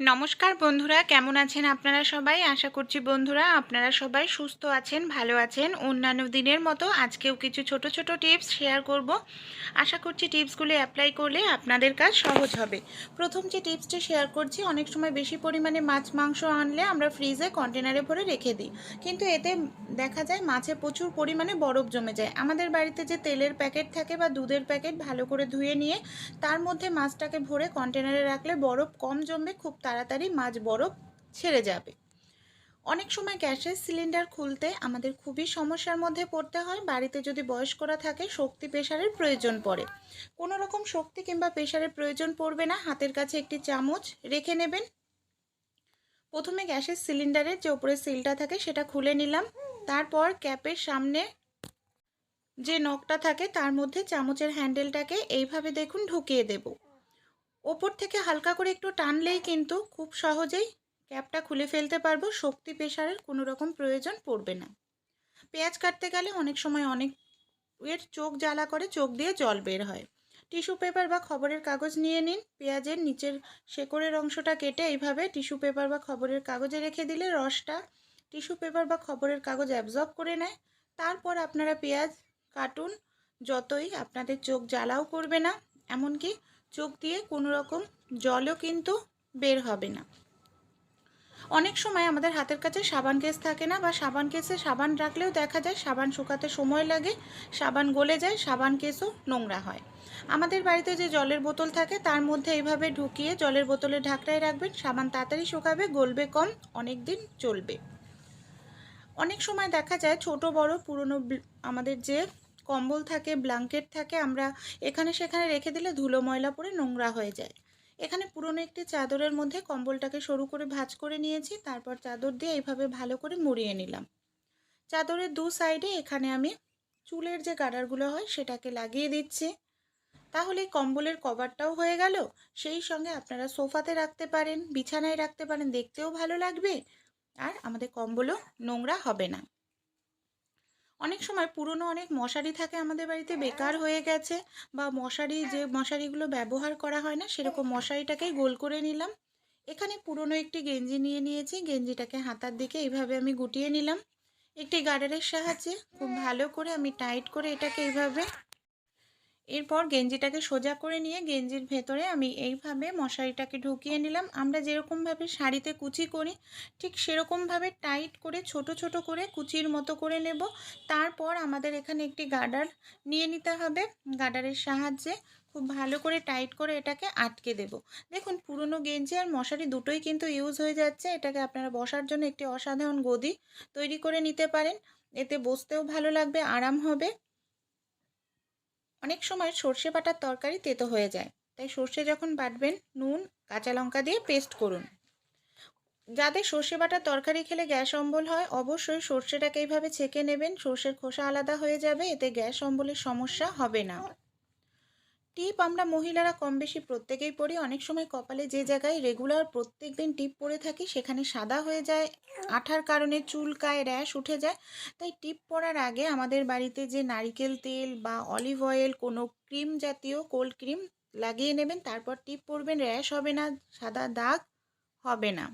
নমস্কার বন্ধুরা, কেমন আছেন আপনারা সবাই? আশা করছি বন্ধুরা আপনারা সবাই সুস্থ আছেন, ভালো আছেন। অন্যান্য দিনের মতো আজকেও কিছু ছোট ছোট টিপস শেয়ার করব। আশা করছি টিপসগুলি অ্যাপ্লাই করলে আপনাদের কাজ সহজ হবে। প্রথম যে টিপসটি শেয়ার করছি, অনেক সময় বেশি পরিমাণে মাছ, মাংস আনলে আমরা ফ্রিজে কন্টেনারে ভরে রেখে দিই। কিন্তু এতে দেখা যায় মাছে প্রচুর পরিমাণে বরফ জমে যায়। আমাদের বাড়িতে যে তেলের প্যাকেট থাকে বা দুধের প্যাকেট ভালো করে ধুয়ে নিয়ে, তার মধ্যে মাছটাকে ভরে কন্টেনারে রাখলে বরফ কম জমবে, খুব তাড়াতাড়ি মাছ বরফ ছেড়ে যাবে। অনেক সময় গ্যাসের সিলিন্ডার খুলতে আমাদের খুবই সমস্যার মধ্যে পড়তে হয়। বাড়িতে যদি বয়স্করা থাকে, শক্তি প্রেশারের প্রয়োজন পড়ে। কোনো রকম শক্তি কিংবা প্রেশারের প্রয়োজন পড়বে না। হাতের কাছে একটি চামচ রেখে নেবেন। প্রথমে গ্যাসের সিলিন্ডারের যে ওপরে সিলটা থাকে, সেটা খুলে নিলাম। তারপর ক্যাপের সামনে যে নখটা থাকে, তার মধ্যে চামচের হ্যান্ডেলটাকে এইভাবে দেখুন ঢুকিয়ে দেব। ওপর থেকে হালকা করে একটু টানলেই কিন্তু খুব সহজেই ক্যাপটা খুলে ফেলতে পারব। শক্তি প্রেশারের কোনো রকম প্রয়োজন পড়বে না। পেঁয়াজ কাটতে গেলে অনেক সময় অনেক এর চোখ জ্বালা করে, চোখ দিয়ে জল বের হয়। টিস্যু পেপার বা খবরের কাগজ নিয়ে নিন। পেঁয়াজের নিচের শেকড়ের অংশটা কেটে এইভাবে টিস্যু পেপার বা খবরের কাগজে রেখে দিলে রসটা টিস্যু পেপার বা খবরের কাগজ অ্যাবজর্ব করে নেয়। তারপর আপনারা পেঁয়াজ কাটুন। যতই আপনাদের চোখ জ্বালাও করবে না, এমনকি চোখ দিয়ে কোনো রকম জলও কিন্তু বের হবে না। অনেক সময় আমাদের হাতের কাছে সাবান কেস থাকে না বা সাবান কেসে সাবান রাখলেও দেখা যায় সাবান শুকাতে সময় লাগে, সাবান গলে যায়, সাবান কেসও নোংরা হয়। আমাদের বাড়িতে যে জলের বোতল থাকে তার মধ্যে এইভাবে ঢুকিয়ে জলের বোতলে ঢাকটায় রাখবেন, সাবান তাড়াতাড়ি শুকাবে, গলবে কম, অনেক দিন চলবে। অনেক সময় দেখা যায় ছোট বড় পুরনো আমাদের যে কম্বল থাকে, ব্ল্যাঙ্কেট থাকে, আমরা এখানে সেখানে রেখে দিলে ধুলো ময়লা পড়ে নোংরা হয়ে যায়। এখানে পুরনো একটি চাদরের মধ্যে কম্বলটাকে সরু করে ভাজ করে নিয়েছি, তারপর চাদর দিয়ে এইভাবে ভালো করে মুড়িয়ে নিলাম। চাদরের দু সাইডে এখানে আমি চুলের যে গাডারগুলো হয় সেটাকে লাগিয়ে দিচ্ছি। তাহলে কম্বলের কভারটাও হয়ে গেল। সেই সঙ্গে আপনারা সোফাতে রাখতে পারেন, বিছানায় রাখতে পারেন, দেখতেও ভালো লাগবে। আর আমাদের কম্বলও নোংরা হবে না। অনেক সময় পুরনো অনেক মশারি থাকে আমাদের বাড়িতে বেকার হয়ে গেছে বা মশারি যে মশারিগুলো ব্যবহার করা হয় না, সেরকম মশারিটাকেই গোল করে নিলাম। এখানে পুরনো একটি গেঞ্জি নিয়ে নিয়েছি, গেঞ্জিটাকে হাতার দিকে এইভাবে আমি গুটিয়ে নিলাম। একটি গার্ডারের সাহায্যে খুব ভালো করে আমি টাইট করে এটাকে এইভাবে এরপর গেঞ্জিটাকে সোজা করে নিয়ে গেঞ্জির ভেতরে আমি এইভাবে মশারিটাকে ঢুকিয়ে নিলাম। আমরা যেরকমভাবে শাড়িতে কুচি করি, ঠিক সেরকমভাবে টাইট করে, ছোট ছোট করে কুচির মতো করে নেব। তারপর আমাদের এখানে একটি গার্ডার নিয়ে নিতে হবে। গার্ডারের সাহায্যে খুব ভালো করে টাইট করে এটাকে আটকে দেব। দেখুন, পুরনো গেঞ্জি আর মশারি দুটোই কিন্তু ইউজ হয়ে যাচ্ছে। এটাকে আপনারা বসার জন্য একটি অসাধারণ গদি তৈরি করে নিতে পারেন। এতে বসতেও ভালো লাগবে, আরাম হবে। অনেক সময় সর্ষে বাটার তরকারি তেতো হয়ে যায়। তাই সর্ষে যখন বাটবেন, নুন, কাঁচা লঙ্কা দিয়ে পেস্ট করুন। যাদের সর্ষে বাটার তরকারি খেলে গ্যাস অম্বল হয়, অবশ্যই সর্ষেটাকে এইভাবে ছেঁকে নেবেন। সর্ষের খোসা আলাদা হয়ে যাবে, এতে গ্যাস অম্বলের সমস্যা হবে না। টিপ আমরা মহিলারা কম বেশি প্রত্যেকেই পড়ি। অনেক সময় কপালে যে জায়গায় রেগুলার প্রত্যেক দিন টিপ পরে থাকি, সেখানে সাদা হয়ে যায়, আঠার কারণে চুলকায় র্যাশ উঠে যায়। তাই টিপ পরার আগে আমাদের বাড়িতে যে নারিকেল তেল বা অলিভ অয়েল কোনো ক্রিম জাতীয় কোল্ড ক্রিম লাগিয়ে নেবেন, তারপর টিপ পরবেন র্যাশ হবে না, সাদা দাগ হবে না।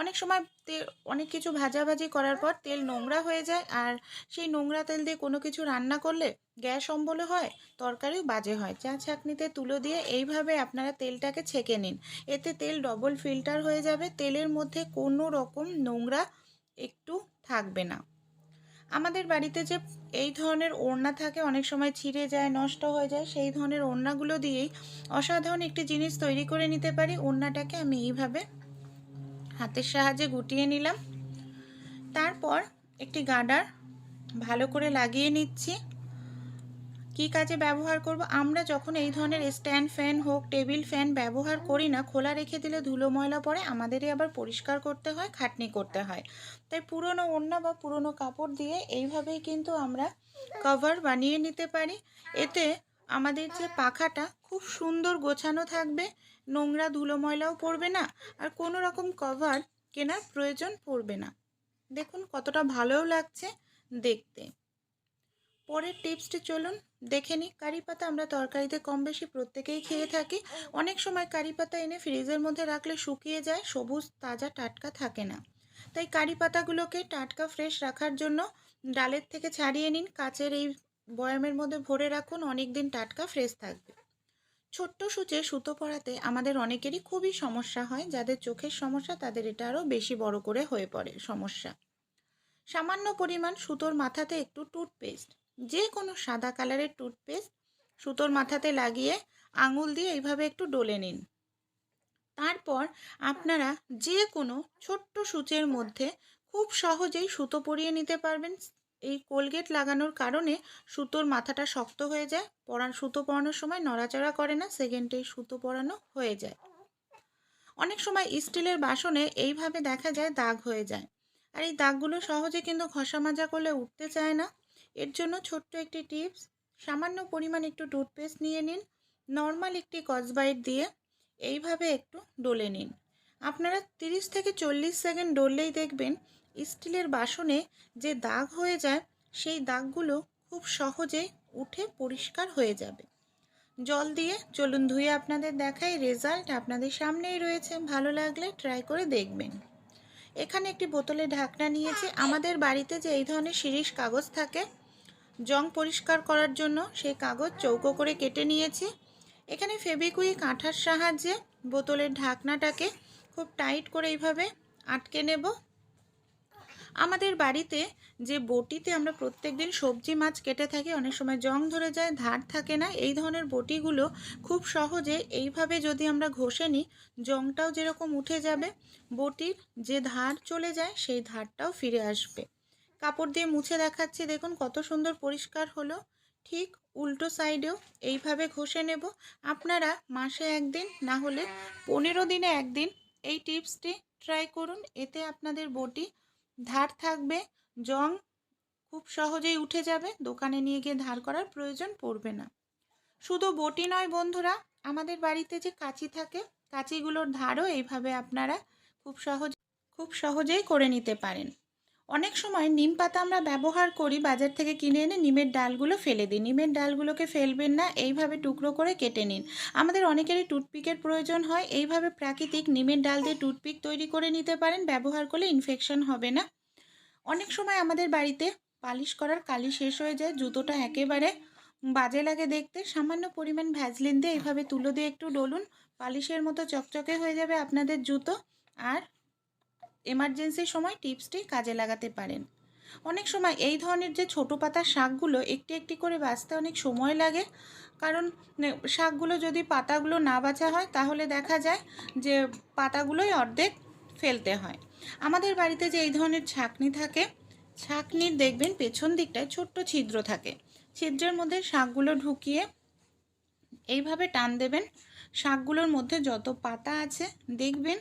অনেক সময় তেল অনেক কিছু ভাজাভাজি করার পর তেল নোংরা হয়ে যায় আর সেই নোংরা তেল দিয়ে কোনো কিছু রান্না করলে গ্যাস অম্বলও হয়, তরকারিও বাজে হয়। চা ছাঁকনিতে তুলো দিয়ে এইভাবে আপনারা তেলটাকে ছেঁকে নিন। এতে তেল ডবল ফিল্টার হয়ে যাবে, তেলের মধ্যে কোনো রকম নোংরা একটু থাকবে না। আমাদের বাড়িতে যে এই ধরনের ওড়না থাকে, অনেক সময় ছিঁড়ে যায়, নষ্ট হয়ে যায়, সেই ধরনের ওড়নাগুলো দিয়েই অসাধারণ একটি জিনিস তৈরি করে নিতে পারি। ওড়নাটাকে আমি এইভাবে হাতের সাহায্যে গুটিয়ে নিলাম। তারপর একটি গাডার ভালো করে লাগিয়ে নিচ্ছি। কি কাজে ব্যবহার করব? আমরা যখন এই ধরনের স্ট্যান্ড ফ্যান হোক, টেবিল ফ্যান ব্যবহার করি না, খোলা রেখে দিলে ধুলো ময়লা পড়ে, আমাদেরই আবার পরিষ্কার করতে হয়, খাটনি করতে হয়। তাই পুরনো ওড়না বা পুরনো কাপড় দিয়ে এইভাবেই কিন্তু আমরা কভার বানিয়ে নিতে পারি। এতে আমাদের যে পাখাটা খুব সুন্দর গোছানো থাকবে নোংরা ধুলো ময়লাও পড়বে না আর কোনো রকম কভার কেনার প্রয়োজন পড়বে না। দেখুন কতটা ভালোও লাগছে দেখতে। পরের টিপসটি চলুন দেখে নিই। কারি পাতা আমরা তরকারিতে কম বেশি প্রত্যেকেই খেয়ে থাকি। অনেক সময় কারি পাতা এনে ফ্রিজের মধ্যে রাখলে শুকিয়ে যায়, সবুজ তাজা টাটকা থাকে না। তাই কারি পাতাগুলোকে টাটকা ফ্রেশ রাখার জন্য ডালের থেকে ছাড়িয়ে নিন। কাচের এই বয়ামের মধ্যে ভরে রাখুন অনেক দিন টাটকা ফ্রেশ থাকবে। ছোট্ট সূচে সুতো পরাতে আমাদের অনেকেরই খুবই সমস্যা হয়, যাদের চোখের সমস্যা তাদের এটা আরও বেশি বড় করে হয়ে পড়ে সমস্যা। সামান্য পরিমাণ সুতোর মাথাতে একটু টুথপেস্ট যে কোনো সাদা কালারের টুথপেস্ট সুতোর মাথাতে লাগিয়ে আঙুল দিয়ে এইভাবে একটু ডলে নিন। তারপর আপনারা যে কোনো ছোট্ট সূচের মধ্যে খুব সহজেই সুতো পরিয়ে নিতে পারবেন। এই কোলগেট লাগানোর কারণে সুতোর মাথাটা শক্ত হয়ে যায়। পরান, সুতো পরানোর সময় নড়াচড়া করে না সেকেন্ডেই সুতো পরানো হয়ে যায়। অনেক সময় স্টিলের বাসনে এইভাবে দেখা যায় দাগ হয়ে যায়। আর এই দাগগুলো সহজে কিন্তু ঘষা মাজা করলে উঠতে চায় না। এর জন্য ছোট্ট একটি টিপস, সামান্য পরিমাণ একটু টুথপেস্ট নিয়ে নিন, নর্মাল একটি কসবাইট দিয়ে এইভাবে একটু ডলে নিন। আপনারা তিরিশ থেকে চল্লিশ সেকেন্ড ডললেই দেখবেন স্টিলের বাসনে যে দাগ হয়ে যায়, সেই দাগগুলো খুব সহজে উঠে পরিষ্কার হয়ে যাবে। জল দিয়ে চলুন ধুয়ে আপনাদের দেখাই রেজাল্ট আপনাদের সামনেই রয়েছে। ভালো লাগলে ট্রাই করে দেখবেন। এখানে একটি বোতলে ঢাকনা নিয়েছি। আমাদের বাড়িতে যে এই ধরনের শিরিষ কাগজ থাকে, জং পরিষ্কার করার জন্য সেই কাগজ চৌকো করে কেটে নিয়েছি। এখানে ফেবিকুইক আঠার সাহায্যে বোতলের ঢাকনাটাকে খুব টাইট করে এইভাবে আটকে নেব। আমাদের বাড়িতে যে বটিতে আমরা প্রত্যেক দিন সবজি মাছ কেটে থাকি, অনেক সময় জং ধরে যায়, ধার থাকে না, এই ধরনের বটিগুলো খুব সহজে এইভাবে যদি আমরা ঘষে নিই, জংটাও যেরকম উঠে যাবে, বটির যে ধার চলে যায়, সেই ধারটাও ফিরে আসবে। কাপড় দিয়ে মুছে দেখাচ্ছি, দেখুন কত সুন্দর পরিষ্কার হলো। ঠিক উল্টো সাইডেও এইভাবে ঘষে নেব। আপনারা মাসে একদিন, না হলে পনেরো দিনে একদিন এই টিপসটি ট্রাই করুন। এতে আপনাদের বটি ধার থাকবে, জং খুব সহজেই উঠে যাবে, দোকানে নিয়ে গিয়ে ধার করার প্রয়োজন পড়বে না। শুধু বটি নয় বন্ধুরা, আমাদের বাড়িতে যে কাঁচি থাকে, কাঁচিগুলোর ধারও এইভাবে আপনারা খুব সহজ, খুব সহজেই করে নিতে পারেন। অনেক সময় নিম পাতা আমরা ব্যবহার করি বাজার থেকে কিনে এনে নিমের ডালগুলো ফেলে দিই। নিমের ডালগুলোকে ফেলবেন না, এইভাবে টুকরো করে কেটে নিন। আমাদের অনেকেরই টুথপিকের প্রয়োজন হয়, এইভাবে প্রাকৃতিক নিমের ডাল দিয়ে টুথপিক তৈরি করে নিতে পারেন, ব্যবহার করলে ইনফেকশন হবে না। অনেক সময় আমাদের বাড়িতে পালিশ করার কালি শেষ হয়ে যায়, জুতোটা একেবারে বাজে লাগে দেখতে, সামান্য পরিমাণ ভ্যাজলিন দিয়ে এইভাবে তুলো দিয়ে একটু ডলুন, পালিশের মতো চকচকে হয়ে যাবে আপনাদের জুতো। আর এমার্জেন্সির সময় টিপসটি কাজে লাগাতে পারেন। অনেক সময় এই ধরনের যে ছোটো পাতার শাকগুলো একটি একটি করে বাঁচতে অনেক সময় লাগে। কারণ শাকগুলো যদি পাতাগুলো না বাছা হয়, তাহলে দেখা যায় যে পাতাগুলোই অর্ধেক ফেলতে হয়। আমাদের বাড়িতে যে এই ধরনের ছাকনি থাকে ছাকনির দেখবেন পেছন দিকটায় ছোট্ট ছিদ্র থাকে। ছিদ্রের মধ্যে শাকগুলো ঢুকিয়ে এইভাবে টান দেবেন। শাকগুলোর মধ্যে যত পাতা আছে, দেখবেন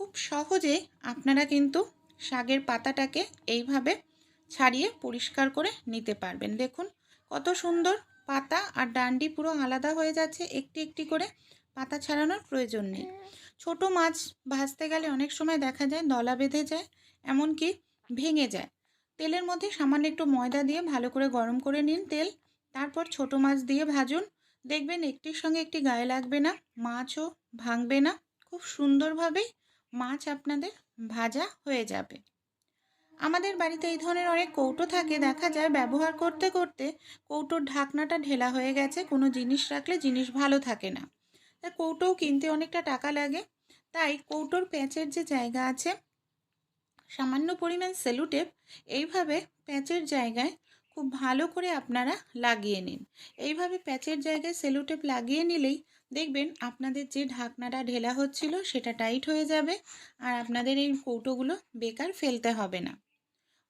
খুব সহজে আপনারা কিন্তু শাকের পাতাটাকে এইভাবে ছাড়িয়ে পরিষ্কার করে নিতে পারবেন। দেখুন কত সুন্দর পাতা আর ডান্ডি পুরো আলাদা হয়ে যাচ্ছে, একটি একটি করে পাতা ছাড়ানোর প্রয়োজন নেই। ছোট মাছ ভাজতে গেলে অনেক সময় দেখা যায় দলা বেঁধে যায়, এমনকি ভেঙে যায়। তেলের মধ্যে সামান্য একটু ময়দা দিয়ে ভালো করে গরম করে নিন তেল, তারপর ছোট মাছ দিয়ে ভাজুন। দেখবেন একটির সঙ্গে একটি গায়ে লাগবে না, মাছও ভাঙবে না, খুব সুন্দরভাবেই মাছ আপনাদের ভাজা হয়ে যাবে। আমাদের বাড়িতে এই ধরনের অনেক কৌটো থাকে। দেখা যায় ব্যবহার করতে করতে কৌটোর ঢাকনাটা ঢেলা হয়ে গেছে। কোনো জিনিস রাখলে জিনিস ভালো থাকে না। তা কৌটোও কিনতে অনেকটা টাকা লাগে। তাই কৌটোর প্যাঁচের যে জায়গা আছে, সামান্য পরিমাণ সেলুটেপ, এইভাবে প্যাঁচের জায়গায় খুব ভালো করে আপনারা লাগিয়ে নিন। এইভাবে প্যাচের জায়গায় সেলুটেপ লাগিয়ে নিলেই দেখবেন আপনাদের যে ঢাকনাটা ঢেলা হচ্ছিল সেটা টাইট হয়ে যাবে আর আপনাদের এই কৌটোগুলো বেকার ফেলতে হবে না।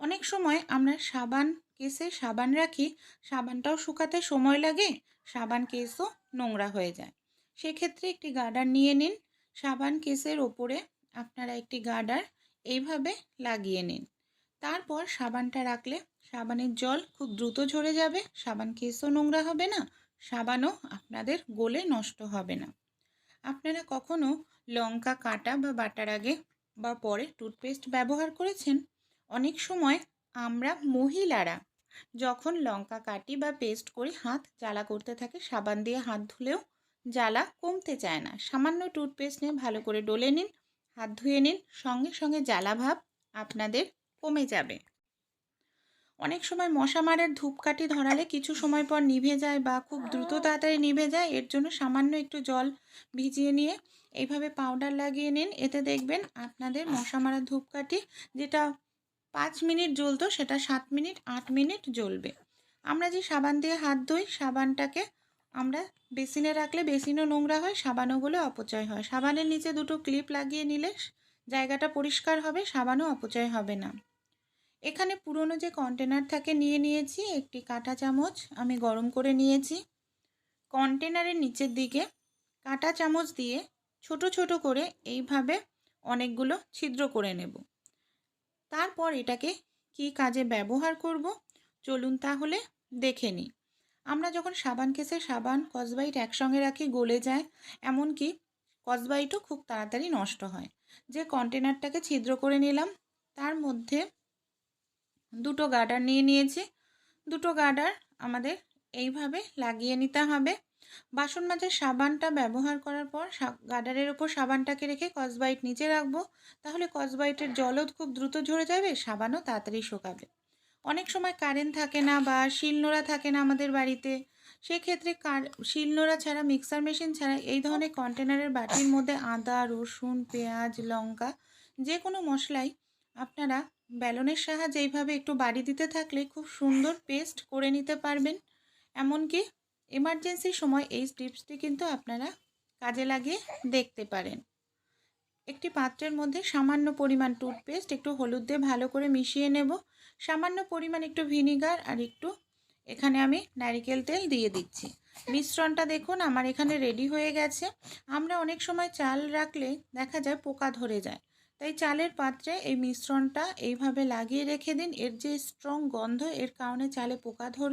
অনেক সময় আমরা সাবান কেসে সাবান রাখি, সাবানটাও শুকাতে সময় লাগে, সাবান কেসও নোংরা হয়ে যায়। সেক্ষেত্রে একটি গার্ডার নিয়ে নিন, সাবান কেসের ওপরে আপনারা একটি গার্ডার এইভাবে লাগিয়ে নিন। তারপর সাবানটা রাখলে সাবানের জল খুব দ্রুত ঝরে যাবে, সাবান কেসও নোংরা হবে না সাবানও আপনাদের গোলে নষ্ট হবে না। আপনারা কখনো লঙ্কা, কাটা বা বাটার আগে বা পরে টুথপেস্ট ব্যবহার করেছেন? অনেক সময় আমরা মহিলারা যখন লঙ্কা, কাটি বা পেস্ট করি হাত জ্বালা করতে থাকে, সাবান দিয়ে হাত ধুলেও জ্বালা কমতে চায় না। সামান্য টুথপেস্ট নিয়ে ভালো করে ডলে নিন, হাত ধুয়ে নিন, সঙ্গে সঙ্গে জ্বালা ভাব আপনাদের কমে যাবে। অনেক সময় মশা মারার ধূপকাঠি ধরালে কিছু সময় পর নিভে যায় বা খুব দ্রুত তাড়াতাড়ি নিভে যায়, এর জন্য সামান্য একটু জল ভিজিয়ে নিয়ে এইভাবে পাউডার লাগিয়ে নিন। এতে দেখবেন আপনাদের মশা মারার ধূপকাঠি যেটা পাঁচ মিনিট জ্বলতো সেটা সাত মিনিট, আট মিনিট জ্বলবে। আমরা যে সাবান দিয়ে হাত ধুই, সাবানটাকে আমরা বেসিনে রাখলে বেসিনও নোংরা হয় সাবানওগুলো অপচয় হয়। সাবানের নিচে দুটো ক্লিপ লাগিয়ে নিলে জায়গাটা পরিষ্কার হবে, সাবানও অপচয় হবে না। এখানে পুরনো যে কন্টেনার থাকে নিয়ে নিয়েছি, একটি কাঁটা চামচ আমি গরম করে নিয়েছি। কন্টেনারের নিচের দিকে কাঁটা চামচ দিয়ে ছোট ছোট করে এইভাবে অনেকগুলো ছিদ্র করে নেব। তারপর এটাকে কি কাজে ব্যবহার করব? চলুন তাহলে দেখে নিই। আমরা যখন সাবান কেসে সাবান, কসবাইট একসঙ্গে রাখি, গলে যায়, এমনকি কসবাইটও খুব তাড়াতাড়ি নষ্ট হয়। যে কন্টেনারটাকে ছিদ্র করে নিলাম, তার মধ্যে দুটো গার্ডার নিয়ে নিয়েছি। দুটো গার্ডার আমাদের এইভাবে লাগিয়ে নিতে হবে। বাসন মাজার সাবানটা ব্যবহার করার পর গার্ডারের ওপর সাবানটাকে রেখে কসবাইট নিচে রাখব। তাহলে কসবাইটের জলও খুব দ্রুত ঝরে যাবে, সাবানও তাড়াতাড়ি শোকাবে। অনেক সময় কারেন্ট থাকে না বা শিলনোড়া থাকে না আমাদের বাড়িতে। সেক্ষেত্রে কার শিলনোড়া ছাড়া, মিক্সার মেশিন ছাড়া এই ধরনের কন্টেনারের বাটির মধ্যে আদা, রসুন, পেঁয়াজ, লঙ্কা যে কোনো মশলাই আপনারা ব্যালনের সাহায্যে এইভাবে একটু বাড়ি দিতে থাকলে খুব সুন্দর পেস্ট করে নিতে পারবেন। এমনকি এমার্জেন্সির সময় এই টিপসটি কিন্তু আপনারা কাজে লাগিয়ে দেখতে পারেন। একটি পাত্রের মধ্যে সামান্য পরিমাণ টুথপেস্ট, একটু হলুদ দিয়ে ভালো করে মিশিয়ে নেব। সামান্য পরিমাণ একটু ভিনিগার আর একটু এখানে আমি নারিকেল তেল দিয়ে দিচ্ছি। মিশ্রণটা দেখুন, আমার এখানে রেডি হয়ে গেছে। আমরা অনেক সময় চাল রাখলে দেখা যায় পোকা ধরে যায়। তাই চালের পাত্রে এই মিশ্রণটা এইভাবে লাগিয়ে রেখে দিন। এর যে স্ট্রং গন্ধ, এর কারণে চালে পোকা ধরবে